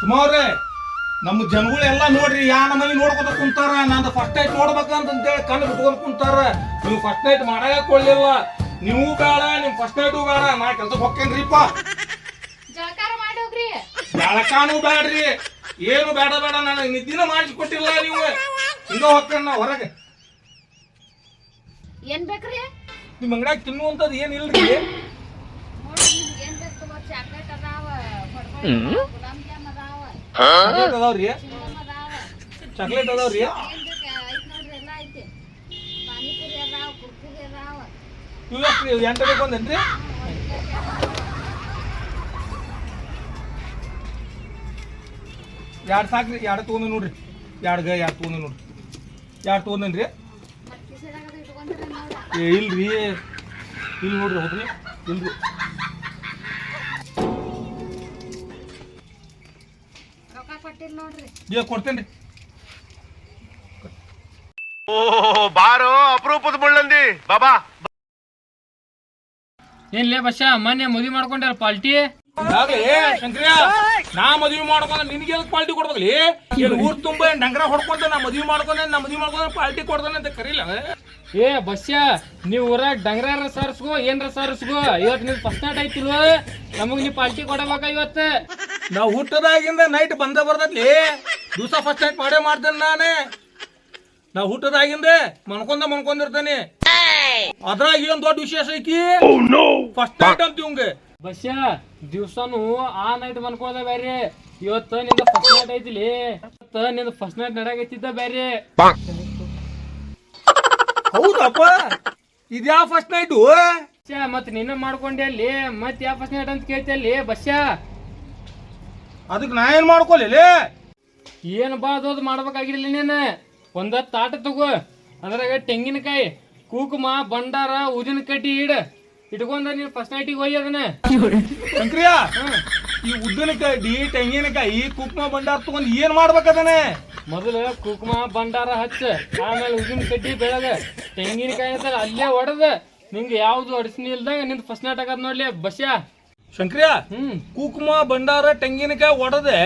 ಸುಮಾರು ನಮ್ಮ ಜನಗಳೆಲ್ಲ ನೋಡ್ರಿ ಯಾ ನಮ್ಮನೆ ನೋಡ್ಕೊತ ಕುಂತಾರ? ನಾನು ಫಸ್ಟ್ ನೈಟ್ ನೋಡ್ಬೇಕಂತೇಳಿ ಕಣ್ಣು ಬಿಟ್ಕೊಂಡ್ ಕುಂತಾರ ನೀವು ಫಸ್ಟ್ ನೈಟ್ ಮಾಡಕ್ಕೆ ಕೊಡ್ಲಿಲ್ಲ ನೀವು ಬೇಡ ನಿಮ್ ಫಸ್ಟ್ ನೈಟು ಬೇಡ. ನಾ ಕೆಲ್ಸಕ್ಕೆ ಹೋಗ್ತೇನ್ರಿಪ್ಪ ಜಳಕಾರ ಮಾಡಿ ಹೋಗ್ರಿ. ಬೆಳಕಾನು ಬೇಡ್ರಿ ಏನು ಬೇಡ ಬೇಡ ನನಗೆ ನಿದ್ದಿನ ಮಾಡಿಸ್ಕೊಟ್ಟಿಲ್ಲ ನೀವು. ಹಿಂಗ ಹೋಗ್ತೇನೆ ನಾ ಹೊರಗೆ. ಏನ್ ಬೇಕ್ರಿ? ನಿಮ್ ಅಂಗಡ್ಯಾಗ ತಿನ್ನುವಂಥದ್ದು ಏನಿಲ್ರಿ ನೋಡ್ರಿ ನಿಮ್ಗೆ ಏನ್ ಬೇಕು ತಗೋ ಚಾಕ್ಲೇಟ್ ಅದಾವ್ರಿ? ಚಾಕ್ಲೇಟ್ ಅದಾವ್ರಿ? ಇವ್ ಎಷ್ಟ್ರಿ ಇವ್ ಎಂಟ ಬೇಕು ಅಂದೇನ್ರಿ? ಎರಡು ಸಾಕ್ರಿ ಎರಡು ತೊಗೊಂಡು ನೋಡ್ರಿ. ಎರಡು ಗ ಎರಡು ತೊಗೊಂಡು ನೋಡ್ರಿ. ಎರಡು ತೊಗೊಂಡೇನ್ರಿ? ಏ ಇಲ್ರಿ. ಇಲ್ಲಿ ನೋಡ್ರಿ ಹೌದ್ರಿ ಇಲ್ರಿ. ಕೊಟ್ಟಿಲ್ಲ ನೋಡ್ರಿ. ಈಗ ಕೊಡ್ತೇನ್ರಿ. ಓ ಬಾರೋ ಅಪರೂಪದ ಮುಳ್ಳಂದಿ. ಬಾಬಾ. ಏನ್ಲೇ ಬಸ್ಸ ಮೊನ್ನೆ ಮದ್ವಿ ಮಾಡ್ಕೊಂಡ್ಯಾರ ಪಾಲ್ಟಿ? ಶಂಕರ್ಯ ನಾ ಮದ್ವಿ ಮಾಡ್ಕೊಂಡ ನಿನ್ಗೆ ಎದಕ್ ಪಾರ್ಟಿ ಕೊಡ್ಬೇಕಲಿ? ಏನು ಊರ್ ತುಂಬ ಏನ್ ಡಂಗ್ರ ಹೊಡ್ಕೊಂತ ನಾ ಮದ್ವಿ ಮಾಡ್ಕೊಂಡೆ ನಾ ಮದ್ವಿ ಮಾಡ್ಕೊಂಡೆ ಪಾರ್ಟಿ ಕೊಡ್ತಾನೆ ಅಂತ ಕರೀಲ? ಏ ಬಸ್ಸ ನೀವ್ ಊರಾಗ ಡಂಗ್ರ ಸಾರಿಸ್ಗೋ ಏನ್ರ ಸಾರಿಸ್ಗೋ ಇವತ್ ನಿಮ್ ಫಸ್ಟ್ ನೈಟ್ ಐತಿಲ್ವ ನಮಗ್ ನೀ ಪಾಲ್ಟಿ ಕೊಡಬೇಕ ಇವತ್ತ? ನಾವು ಹುಟ್ಟದಾಗಿಂದ ನೈಟ್ ಬಂದ ಬರ್ತೈತಿ ದಿವಸ ಫಸ್ಟ್ ನೈಟ್ ಪಾಡೇ ಮಾಡ್ತೇನೆ ನಾನೇ. ನಾ ಹುಟ್ಟದಾಗಿಂದ ಮನ್ಕೊಂದ ಮನ್ಕೊಂದಿರ್ತೇನೆ ಅದ್ರಾಗ ಏನ್ ದೊಡ್ಡ ವಿಶೇಷ ಐತಿ ಫಸ್ಟ್ ನೈಟ್ ಅಂತ ಇವಂಗೆ. ಬಸ್ ದಿವ್ಸನು ಆ ನೈಟ್ ಮನ್ಕೊಂಡ ಬ್ಯಾರೆ ಇವತ್ತ ನಿಂದ ಫಸ್ಟ್ ನೈಟ್ ಐತಿಲಿ. ಇವತ್ತ ನಿಂದ ಫಸ್ಟ್ ನೈಟ್ ನಡಾಗೈತಿದ್ದ ಬ್ಯಾರೆ ಹೌದಪ್ಪ. ಇದ್ಯಾ ಫಸ್ಟ್ ನೈಟು ಮತ್ ನಿನ್ನ ಮಾಡ್ಕೊಂಡೆ ಅಲ್ಲಿ ಮತ್ ಯಾವ ಫಸ್ಟ್ ನೈಟ್ ಅಂತ ಕೇಳ್ತಿ ಅಲ್ಲಿ? ಬಸ್ಸ ಅದಕ್ಕೆ ನಾ ಏನು ಮಾಡ್ಕೊಲಿ ಏನು ಬಾ ಅದು ಮಾಡ್ಬೇಕಾಗಿರ್ಲಿ ನೀನು. ಒಂದ ತಾಟ ತಗೋ. ಅದ್ರಾಗ ತೆಂಗಿನಕಾಯಿ ಕುಕುಮ ಬಂಡಾರ ಉದಿನ ಕಡ್ಡಿ ಇಡ. ಇಟ್ಕೊಂಡ ನೀನು ಫಸ್ಟ್ ನೈಟಿಗೆ ಹೋಗಿ ಅದನ್ನ. ಶಂಕ್ರಿಯ ಈ ಈ ಉದ್ದಿನಕಾಯಿ ತೆಂಗಿನಕಾಯಿ ಕುಕ್ಮ ಬಂಡಾರ ತಗೊಂಡ್ ಏನ್ ಮಾಡ್ಬೇಕದನೆ ಮೊದಲು ಕುಕುಮ ಬಂಡಾರ ಹಚ್ಚ. ಆಮೇಲೆ ಉದಿನ ಕಡ್ಡಿ ಬೆಳಗ ತೆಂಗಿನಕಾಯಿ ಅಂತ ಅಲ್ಲೇ ಹೊಡೆದ ನಿಂಗೆ ಯಾವ್ದು ಅಡಚಣೆ ಇಲ್ದಾಗ ನಿಂದ ಫಸ್ಟ್ ನೈಟ್ ಆಗದ್ ನೋಡ್ಲಿ ಬಸ್ಯಾ. ಶಂಕ್ರಿಯ ಕುಕುಮ ಬಂಡಾರ ಭಂಡಾರ ತೆಂಗಿನಕಾಯಿ ಒಡದೆ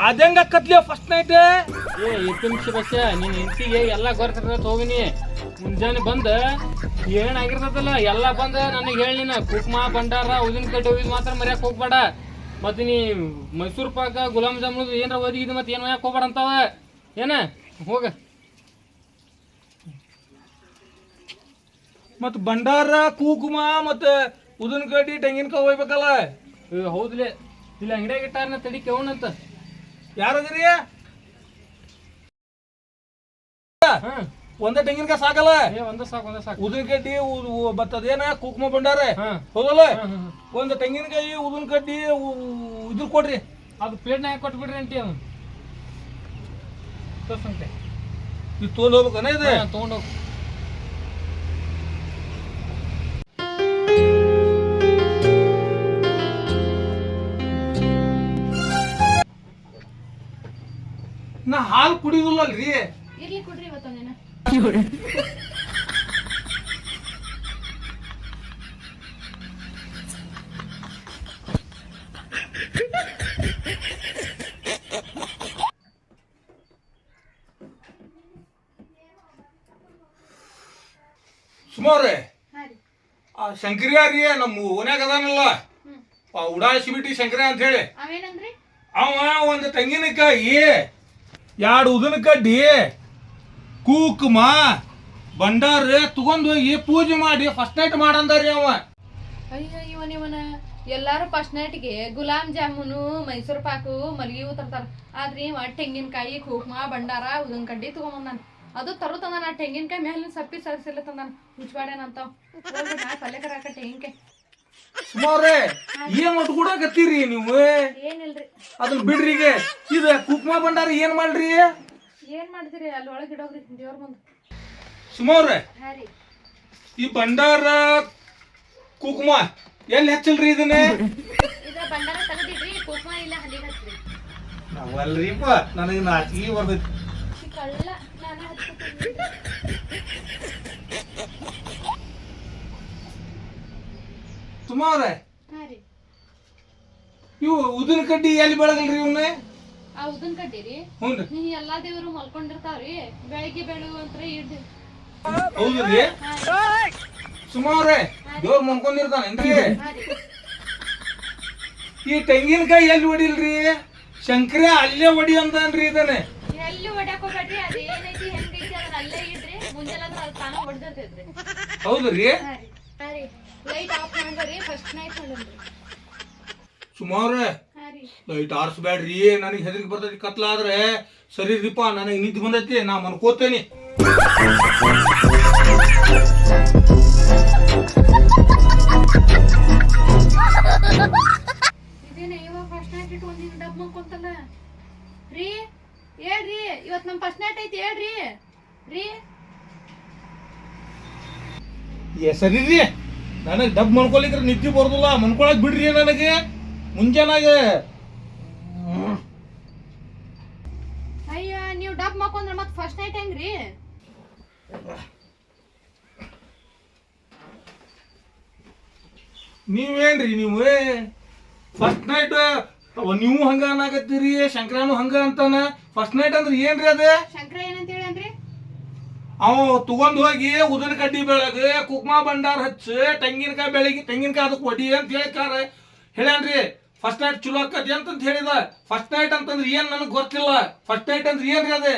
ಅದಂಗ ಕತ್ಲಿಯ ಫಸ್ಟ್ ನೈಟ್ ಏ? ನಿಮಿಷ ಬಸ್ಸ ನಿನ್ ಹೆಂಡತಿಗೆ ಎಲ್ಲ ಗೊತ್ತಿರ್ತದ ಹೋಗಿನಿ ಮುಂಜಾನೆ ಬಂದ ಏನಾಗಿರ್ತದಲ್ಲ ಎಲ್ಲ ಬಂದ ನನಗೆ ಹೇಳಿ ನೀನು ಕುಕ್ಮ ಬಂಡಾರ ಉದಿನ ಕಡ್ಡಿ ಒಯ್ದು ಮಾತ್ರ ಮರ್ಯಾಕ್ ಹೋಗ್ಬೇಡ. ಮತ್ತೆ ನೀ ಮೈಸೂರು ಪಾಕ ಗುಲಾಬ್ ಜಾಮೂನ್ ಏನರ ಒದಗಿದ್ ಮತ್ತೆ ಏನು ಯಾಕೆ ಹೋಗ್ಬೇಡ ಅಂತಾವ. ಏನ? ಹೋಗ. ಮತ್ತು ಭಂಡಾರ ಕುಕುಮ ಮತ್ತ ಉದಿನಕಾಯಿ ತೆಂಗಿನಕಾಯಿ ಹೋಗ್ಬೇಕಲ್ಲ ಹೌದ್ಲೆ. ಇಲ್ಲಿ ಅಂಗಡಿಯಾಗ ಇಟ್ಟಾರನ ತಡಿ ಕೇವಣಂತ ಯಾರದಿರಿ ಒಂದ ತೆಂಗಿನಕಾಯಿ ಸಾಕಲ್ಲ? ಏ ಒಂದ ಸಾಕು ಒಂದ ಸಾಕು. ಉದಿನಕಡ್ಡಿ ಕಡ್ಡಿ ಬತ್ತದೇನ ಕುಕ್ಮ ಬಂಡಾರ ಹಾ. ಹೌದಲ್ಲ? ಒಂದು ತೆಂಗಿನಕಾಯಿ ಉದಿನ ಕಡ್ಡಿ ಇದ್ರ ಕೊಡ್ರಿ. ಅದು ಪ್ಲೇಟ್ನಾಗ ಕೊಟ್ಬಿಡ್ರಿ ಅಂಟಿ ಅವನು? ತೋರ್ಸಂತೆ ಇದು ತೊಗೊಂಡ್ ಹೋಗ್ಬೇಕನ ಇದು? ತೊಗೊಂಡೋಗಿ ಹಾಲು ಕುಡಿಯುದಿಲ್ಲಲ್ರಿ ಇರ್ಲಿ ಕೊಡ್ರಿ ಇವತ್ತೊಂದಿನ. ಸುಮಾರು ಆ ಶಂಕರ್ಯ ರೀ ನಮ್ಮ ಓನ್ಯಾಗ ಅದಾನಲ್ಲ. ಆ ಬಿಟ್ಟಿ ಶಂಕರ ಅಂತ ಹೇಳಿ. ಅವೇನಂದ್ರಿ? ಅವ ಒಂದು ತೆಂಗಿನಕಾಯಿ ಎರಡು ಉದಿನ ಕಡ್ಡಿ? ಕೂಕುಮ? ಬಂಡಾರ ತಗೊಂಡ್ ಹೋಗಿ ಪೂಜೆ ಮಾಡಿ ಫಸ್ಟ್ ನೈಟ್ ಮಾಡಂದಾರಿ ಅವ. ಅಯ್ಯೋ ಇವನ್ ಇವನ ಎಲ್ಲಾರು ಫಸ್ಟ್ ನೈಟ್ಗೆ ಗುಲಾಬ್ ಜಾಮೂನು, ಮೈಸೂರು ಪಾಕು, ಮಲ್ಲಿಗೆ ಹೂ ತರ್ತಾರ. ಆದ್ರೆ ಇವ ತೆಂಗಿನಕಾಯಿ, ಕುಕ್ಮ ಬಂಡಾರ ಉದನ್ ಕಡ್ಡಿ ತಗೊಂಬಂದಾನ ಅದು ತರು ಆ ತೆಂಗಿನಕಾಯಿ ಮೇಲೆ ಸಪ್ಪಿ ಸರಿಸಿಲ್ಲ ತಂದಾನ. ಹುಚ್ಬಾಡ್ಯಾನಂತಾವ್ ನಾ ಪಲ್ಯ ಕರಾಕ ತೆಂಗಿನಕಾಯಿ ಸುಮಾರೇ ಏನ್ ಒಟ್ಟು ಕೂಡಕತ್ತೀರಿ ನೀವು? ಏನಿಲ್ರಿ. ಅದನ್ನ ಬಿಡ್ರಿ ಈಗ. ಇದು ಕುಕ್ಮ ಭಂಡಾರ ಏನ್ ಮಾಡ್ರಿ? ಏನ್ ಮಾಡ್ತೀರಿ? ಅಲ್ಲಿ ಒಳಗೆ ಇಡೋಗ್ರಿ ದೇವ್ರ ಮುಂದೆ. ಸುಮಾರೇ. ಈ ಭಂಡಾರ ಕುಕ್ಮ ಎಲ್ಲಿ ಹಚ್ಚಲ್ರಿ ಇದನ್ನ? ಇದ ಬಂಡಾರ ತೆಗೆದಿಡ್ರಿ ಕುಕ್ಮ ಇಲ್ಲ ಹಲ್ಲಿಗೆ ಹಚ್ಚ್ರಿ. ನಾವಲ್ರಿಪ್ಪ ನನಗೆ ನಾಚಿಗೆ ಬರ್ತೈತಿ. ಕಳ್ಳ ನಾನು ಹಚ್ಕೊತೀನಿ. ರೀ. ಇವು ಉದಿನ ಕಡ್ಡಿ ಎಲ್ಲಿ ಬೆಳಗಲ್ರಿ ಇವನ್ನ ಆ ಉದನ್ ಕಡ್ಡಿರಿ ಹ್ಞೂ ರೀ. ನೀ ಎಲ್ಲಾ ದೇವರು ಮಲ್ಕೊಂಡಿರ್ತಾವ್ರಿ ಬೆಳಿಗ್ಗೆ ಬೆಳುವಂತ್ರ ಇಡ್ ಹೌದ್ರಿ ಸುಮಾವ್ರೆ ದೇವ್ರ ಮನ್ಕೊಂಡಿರ್ತಾನೇನ್ರಿ ಹಾ ರೀ. ಈ ತೆಂಗಿನಕಾಯಿ ಎಲ್ಲಿ ಹೊಡಿಲ್ರಿ ಶಂಕರ ಅಲ್ಲೇ ಹೊಡಿ ಅಂತಾನ್ರಿ ಇದನ್ನ. ಎಲ್ಲಿ ಹೊಡ್ಯಾಕ ಹೋಗ್ಬೇಡ್ರಿ? ಅದೇನೈತಿ ಹೆಂಗೈತಿ ಅದನ್ನ ಅಲ್ಲೇ ಇಡ್ರಿ. ಮುಂಜಾನೆ ಅಂದ್ರೆ ಅಲ್ಲಿ ತಾನ ಹೊಡ್ದಿರ್ತೈತ್ರಿ ಹೌದ್ರಿ ಹಾ ರೀ. ಲೈಟ್ ಆಫ್ ಮಾಡ್ರಿ ಫಸ್ಟ್ ನೈಟ್ ಸುಮಾರು ಹಾ ರೀ. ಲೈಟ್ ಆರಿಸ್ಬೇಡ್ರಿ. ನನಗೆ ಹೆದರಿಕೆ ಬರ್ತೈತಿ ಕತ್ಲಾದ್ರೆ ಸರಿ ರೀಪಾ ನನಗೆ ನಿದ್ದೆ ಬಂದೈತಿ ನಾ ಮನ್ಕೋತೇನಿ ಇದೇನ ಇವಾಗ ಫಸ್ಟ್ ನೈಟ್ ಡಬ್ ರೀ ಹೇಳ್ರಿ ಇವತ್ತು ನಮ್ಮ ಫಸ್ಟ್ ನೈಟ್ ಐತಿ ಹೇಳ್ರಿ. ರೀ. ಏ ಸರಿ ರೀ. ನನಗೆ ಡಬ್ ಮನ್ಕೊಲಿಕ್ರೆ ನಿದ್ದೆ ಬರ್ದಿಲ್ಲ ಮನ್ಕೊಳಕ್ ಬಿಡ್ರಿ ನನಗೆ. ಮುಂಜಾನಾಗೆ. ಅಯ್ಯ ನೀವು ಡಬ್ ಮಾಡ್ಕೊಂಡ್ರ ಮತ್ತೆ ಫಸ್ಟ್ ನೈಟ್ ಹೆಂಗ್ರಿ? ನೀವೇನ್ರಿ ನೀವು ಫಸ್ಟ್ ನೈಟ್ ನೀವು ಹಂಗ ಅನ್ನಾಕತ್ತೀರಿ ಶಂಕರಾನು ಹಂಗ ಅಂತಾನ? ಫಸ್ಟ್ ನೈಟ್ ಅಂದ್ರೆ ಏನ್ರಿ ಅದ? ಅವ ತಗೊಂಡು ಹೋಗಿ ಉದನ ಕಡ್ಡಿ ಬೆಳಗ ಕುಕ್ಮಾ ಭಂಡಾರ ಹಚ್ಚಿ ತೆಂಗಿನಕಾಯಿ ಬೆಳಗ್ಗೆ ತೆಂಗಿನಕಾಯಿ ಅದಕ್ಕೆ ಒಡಿ ಅಂತ ಹೇಳ್ಕಾರ ಹೇಳ್ಯಾನ್ರಿ ಫಸ್ಟ್ ನೈಟ್ ಚಲೋ ಆಕತಿ ಅಂತಂತ ಹೇಳಿದ. ಫಸ್ಟ್ ನೈಟ್ ಅಂತಂದ್ರೆ ಏನ್ ನನಗೆ ಗೊತ್ತಿಲ್ಲ. ಫಸ್ಟ್ ನೈಟ್ ಅಂದ್ರೆ ಏನ್ರಿ ಅದೇ?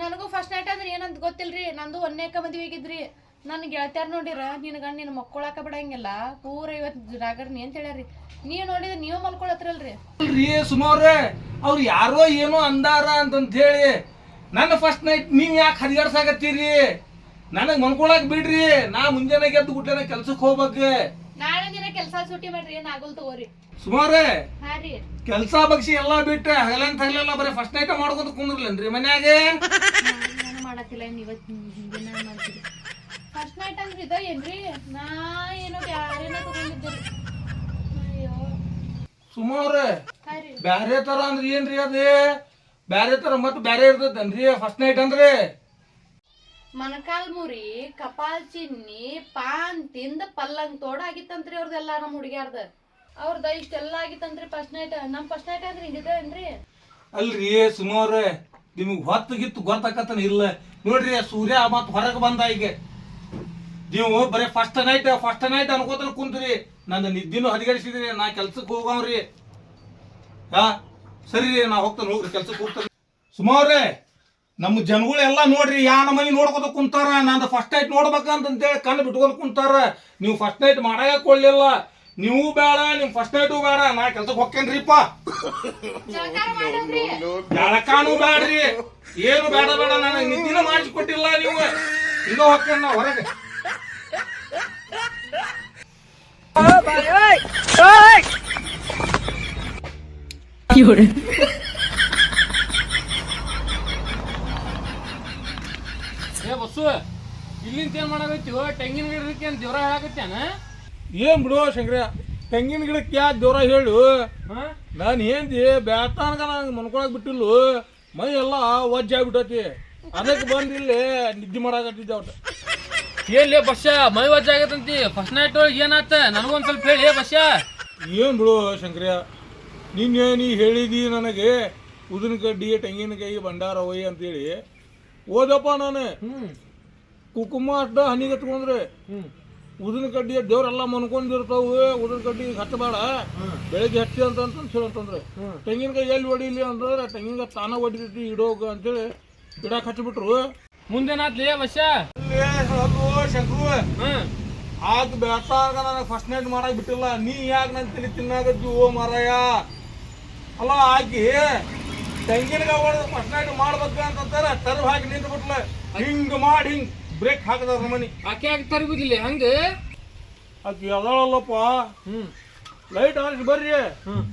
ನನಗೂ ಫಸ್ಟ್ ನೈಟ್ ಅಂದ್ರೆ ಏನಂತ ಗೊತ್ತಿಲ್ರಿ. ನಂದು ಒಂದೇಕ ಮದ್ವೆ ಆಗಿದ್ರಿ. ನನ್ ಗೆಳತ್ಯಾರ ನೋಡಿರ ನಿನ್ನ ಗಂಡ ನಿನ್ ಮಕ್ಕೊಳಕ ಬಿಡಂಗಿಲ್ಲ. ಪೂರ ಇವತ್ ರಾಗರ್ನಿ ಅಂತ ಹೇಳ್ಯಾರಿ. ನೀವ್ ನೋಡಿದ ನೀವು ಮಲ್ಕೊಳತ್ರಲ್ರಿ. ಸುಮಾರ ಅವ್ರು ಯಾರೋ ಏನೋ ಅಂದಾರ ಅಂತಂತ ಹೇಳಿ ನನ್ನ ಫಸ್ಟ್ ನೈಟ್ ನೀವು ಯಾಕೆ ಹದಿಗಾಡ್ಸಾಕತ್ತೀರಿ ನನಗೆ ಮನ್ಕೊಳಕ್ ಬಿಡ್ರಿ. ನಾ ಮುಂಜಾನೆ ಗೆದ್ದು ಗುಟ್ಟೆನ ಕೆಲ್ಸಕ್ಕೆ ಹೋಗ್ಬೇಕು ನಾಳೆ ದಿನ ಕೆಲ್ಸ ಸೂಟಿ ಮಾಡ್ರಿ ಏನ್ ಆಗಲ್ ತಗೋರಿ. ಸುಮಾರ. ಹಾ ರೀ. ಕೆಲ್ಸ ಬಗ್ಸಿ ಎಲ್ಲಾ ಬಿಟ್ಟು ಹಗಲಂತ ಹಗಲೆಲ್ಲ ಬರೀ ಫಸ್ಟ್ ನೈಟ್ ಮಾಡ್ಕೊಂತ ಕುಂದ್ರಲೇನ್ರಿ ಮನ್ಯಾಗ? ನಾನು ಮಾಡತ್ತಿಲ್ಲ ಇವತ್ತು ಇವತ್ ದಿನ ಮಾಡ್ತೀರಿ. ಫಸ್ಟ್ ನೈಟ್ ಅಂದ್ರೆ ಇದ ಏನ್ರಿ? ನಾ ಏನೋ ಬ್ಯಾರೇನ ತಗೊಂಡಿದ್ದೆ ಅಯ್ಯೋ. ಸುಮಾರ. ಹಾ ರೀ. ಬ್ಯಾರೆ ತರ ಅಂದ್ರೆ ಏನ್ರಿ ಅದೇ? ಬ್ಯಾರೆ ತರ ಮತ್ ಬ್ಯಾರೆ ಇರ್ತೈತನ್ರಿ? ಫಸ್ಟ್ ನೈಟ್ ಅಂದ್ರೆ? ಮನಕಾಲ್ ಮುರಿ ಕಪಾಲ್ ಚಿನ್ನಿ ಪಾನ್ ತಿಂದ ಪಲ್ಲಂಗ್ ತೋಡ ಆಗಿತ್ತಂತ್ರಿ ಅವ್ರದೆಲ್ಲ ನಮ್ಮ ಹುಡುಗ್ಯಾರ್ದ. ಅವ್ರದ ಇಷ್ಟೆಲ್ಲ ಆಗಿತ್ತಂತ್ರಿ ಫಸ್ಟ್ ನೈಟ್ ನಮ್ಮ ಫಸ್ಟ್ ನೈಟ್ ಅಂದ್ರೆ ಹಿಂಗಿದೇನ್ರಿ? ಅಲ್ರಿ ಸುಮಾರ ನಿಮಗೆ ಹೊತ್ತು ಗಿತ್ತು ಗೊತ್ತಾಕತ್ತನ ಇಲ್ಲ. ನೋಡ್ರಿ ಸೂರ್ಯ ಮತ್ ಹೊರಗೆ ಬಂದ ಈಗ ನೀವು ಬರೀ ಫಸ್ಟ್ ನೈಟ್ ಫಸ್ಟ್ ನೈಟ್ ಅನ್ಕೋತನ ಕುಂತ್ರಿ. ನನ್ನ ನಿದ್ದಿನೂ ಹದಿಗಡಿಸಿದ್ರಿ ನಾ ಕೆಲ್ಸಕ್ಕೆ ಹೋಗವ್ರಿ. ಹಾ? ಸರಿ ರೀ ನಾ ಹೋಗ್ತಾನೆ ಹೋಗ್ರಿ ಕೆಲ್ಸಕ್ಕೆ ಹೋಗ್ತಾನೆ. ಸುಮಾರೇ ನಮ್ಮ ಜನಗಳು ಎಲ್ಲ ನೋಡ್ರಿ ಯಾ ಮನೆ ನೋಡ್ಕೊತ ಕುಂತಾರ ನಂದು ಫಸ್ಟ್ ನೈಟ್ ನೋಡ್ಬೇಕಂತಂತೇಳಿ ಕಣ್ಣು ಬಿಟ್ಕೊಂಡು ಕುಂತಾರ. ನೀವು ಫಸ್ಟ್ ನೈಟ್ ಮಾಡಾಗ ಕೊಡ್ಲಿಲ್ಲ. ನೀವು ಬೇಡ ನಿಮ್ ಫಸ್ಟ್ ನೈಟು ಬೇಡ ನಾ ಕೆಲ್ಸಕ್ಕೆ ಹೋಗ್ತೇನ್ರಿಪ್ಪ ಬೆಳಕಾನು ಬೇಡ್ರಿ ಏನು ಬೇಡ ಬೇಡ ನನಗೆ ನಿದ್ದಿನ ಮಾಡಿಸ್ಕೊಟ್ಟಿಲ್ಲ ನೀವು. ಹಿಂಗ ಹೋಗ್ತೇನೆ ನಾ ಹೊರಗೆ. ಏ ಬಸ್ಸು ಇಲ್ಲಿಂದ ಏನ್ ಮಾಡಾಕತ್ತೀವೋ ತೆಂಗಿನ ಗಿಡಕ್ಕೆ ಏನ್ ದೇವ್ರ ಹೇಳಾಕತ್ಯಾನ ಏನ್ ಬಿಡು ಶಂಕರ ತೆಂಗಿನ ಗಿಡಕ್ಕೆ ಯಾ ದೇವ್ರ ಹೇಳು? ನಾನು ಏನ್ದಿ ಬ್ಯಾತಾನಗ ನಂಗೆ ಮನ್ಕೊಳಕ್ ಬಿಟ್ಟಿಲ್ಲ. ಮೈ ಎಲ್ಲ ವಜ್ಜ ಆಗ್ಬಿಟ್ಟತಿ. ಅದಕ್ಕೆ ಬಂದು ಇಲ್ಲಿ ನಿದ್ದೆ ಮಾಡಾಕತ್ತಿದ್ದೆ ಅವ್ಟ ಲೇ ಬಸ್ಸ ಮೈ ವಜ್ಜ ಆಗತ್ತಂತಿ. ಫಸ್ಟ್ ನೈಟ್ ಒಳಗೆ ಏನಾತ? ನನಗೊಂದ್ ಸ್ವಲ್ಪ ಹೇಳಿ ಬಸ್ಸ ಏನ್ ಬಿಡು ಶಂಕರ ನಿನ್ನೆ ನೀ ಹೇಳಿದಿ ನನಗೆ? ಉದಿನ ಕಡ್ಡಿ ತೆಂಗಿನಕಾಯಿ ಭಂಡಾರ ಹೋಯ್ ಅಂತೇಳಿ. ಓದಪ್ಪ ನಾನು. ಕುಕುಮ ಅಷ್ಟ ಹನಿಗೆ ಎತ್ಕೊಂಡ್ರೆ. ಹ್ಮ್. ಉದಿನ ಕಡ್ಡಿ ದೇವ್ರೆಲ್ಲ ಮನ್ಕೊಂಡಿರ್ತಾವು. ಉದಿನ ಕಡ್ಡಿ ಹಚ್ಚಬೇಡ ಬೆಳಗ್ಗೆ ಹಚ್ಚಿ ಅಂತ ಅಂತ ಹೇಳಂತಂದ್ರೆ ತೆಂಗಿನಕಾಯಿ ಎಲ್ಲಿ ಹೊಡಿಲಿ ಅಂತಂದ್ರೆ ತೆಂಗಿನಕಾಯಿ ತಾನ ಹೊಡಿತೈತಿ ಇಡೋಗ ಅಂತೇಳಿ ಗಿಡಕ್ಕೆ ಹಚ್ಚಿಬಿಟ್ರು ಮುಂದೇನಾತ್ಲಿ ವಶ ಶಂಕರು. ಆಗ ಬೆಳ್ತಾಗ ನನಗೆ ಫಸ್ಟ್ ನೈಟ್ ಮಾಡಕ್ ಬಿಟ್ಟಿಲ್ಲ. ನೀ ಯಾಕೆ ನನ್ನ ತಿಳಿ ತಿನ್ನಾಗದ್ದು ಓ ಮಾರಾಯ? ಅಲ್ಲ ಆಕಿ ತೆಂಗಿನಕಾಯಿ ಹೊಡೆದು ಫಸ್ಟ್ ನೈಟ್ ಮಾಡ್ಬೇಕು ಅಂತಂತಾರೆ ತರ್ವ್ ಹಾಕಿ ನಿಂತು ಬಿಟ್ಲ ಹಿಂಗ್ ಮಾಡಿ ಹಿಂಗ್ ಬ್ರೇಕ್ ಹಾಕದ ಮನಿ. ಆಕೆ ಆಗಿ ತರಗುದಿಲ್ಲ ಹಂಗ? ಆಕಿ ಅದಳಲ್ಲಪ್ಪ. ಹ್ಮ್. ಲೈಟ್ ಹಾಕಿ ಬರ್ರಿ. ಹ್ಮ್.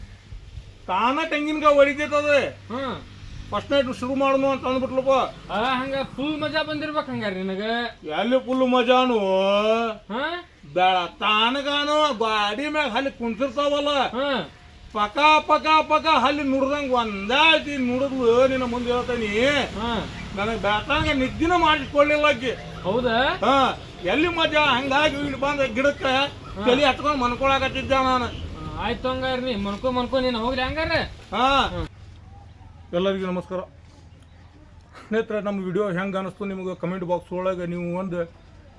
ತಾನ ತೆಂಗಿನಕಾಯಿ ಹೊಡಿತೈತದ ಹ್ಮ್. ಫಸ್ಟ್ ನೈಟ್ ಶುರು ಮಾಡೋನು ಅಂತ ಅಂದ್ಬಿಟ್ಲಪ್ಪ. ಆ ಹಂಗ ಫುಲ್ ಮಜಾ ಬಂದಿರ್ಬೇಕು ಹಂಗಾರ ನಿನಗ? ಎಲ್ಲಿ ಫುಲ್ ಮಜಾನು? ಬೇಡ ತಾನಗಾನು ಗಾಡಿ ಮ್ಯಾಗ ಅಲ್ಲಿ ಕುಂತಿರ್ತಾವಲ್ಲ. ಪಕ ಪಕ ಪಕ ಅಲ್ಲಿ ನುಡ್ದಂಗ ಒಂದೇ ಐತಿ ನುಡಿದ್ಲು ನಿನ್ನ ಮುಂದೆ ಹೇಳ್ತೀನಿ. ಹಾ. ನನಗೆ ಬೇಕಂಗ ನಿದ್ದಿನ ಮಾಡಿಸ್ಕೊಳ್ಳಿಲ್ಲ ಅಕ್ಕಿ ಹೌದಾ? ಹಾ ಎಲ್ಲಿ ಮಜಾ ಹಂಗಾಗಿ ಇಲ್ಲಿ ಬಂದ ಗಿಡಕ್ಕೆ ತಲೆ ಹತ್ಕೊಂಡು ಮನ್ಕೊಳಕತ್ತಿದ್ದೆ ನಾನು. ಆಯ್ತು ಹಂಗಾರ ನೀ ಮನ್ಕೊ ಮನ್ಕೊ ನೀನು ಹೋಗ್ರಿ ಹಂಗಾರ? ಹಾ. ಎಲ್ಲರಿಗೂ ನಮಸ್ಕಾರ. ಸ್ನೇಹಿತರೆ ನಮ್ಮ ವಿಡಿಯೋ ಹೆಂಗೆ ಅನಿಸ್ತು ನಿಮಗೆ ಕಮೆಂಟ್ ಬಾಕ್ಸ್ ಒಳಗೆ ನೀವು ಒಂದು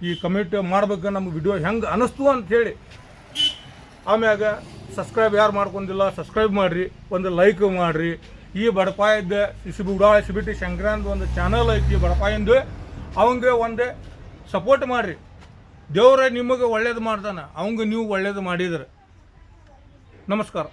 ಈ ಕಮೆಂಟ್ ಮಾಡ್ಬೇಕು ನಮ್ಮ ವಿಡಿಯೋ ಹೆಂಗೆ ಅನಿಸ್ತು ಅಂತೇಳಿ ಆಮ್ಯಾಗ ಸಬ್ಸ್ಕ್ರೈಬ್ ಯಾರು ಮಾಡ್ಕೊಂಡಿಲ್ಲ ಸಬ್ಸ್ಕ್ರೈಬ್ ಮಾಡಿರಿ, ಒಂದು ಲೈಕ್ ಮಾಡಿರಿ. ಈ ಬಡಪಾಯದ ಸಿಬಿ ಉಡಾಳ ಸಿಬಿಟಿ ಶಂಕರಂದು ಒಂದು ಚಾನಲ್ ಐತಿ ಬಡಪಾಯಿಂದ. ಅವಂಗೆ ಒಂದು ಸಪೋರ್ಟ್ ಮಾಡಿರಿ. ದೇವ್ರ ನಿಮಗೆ ಒಳ್ಳೇದು ಮಾಡ್ತಾನೆ. ಅವಂಗೆ ನೀವು ಒಳ್ಳೇದು ಮಾಡಿದ್ರೆ. ನಮಸ್ಕಾರ.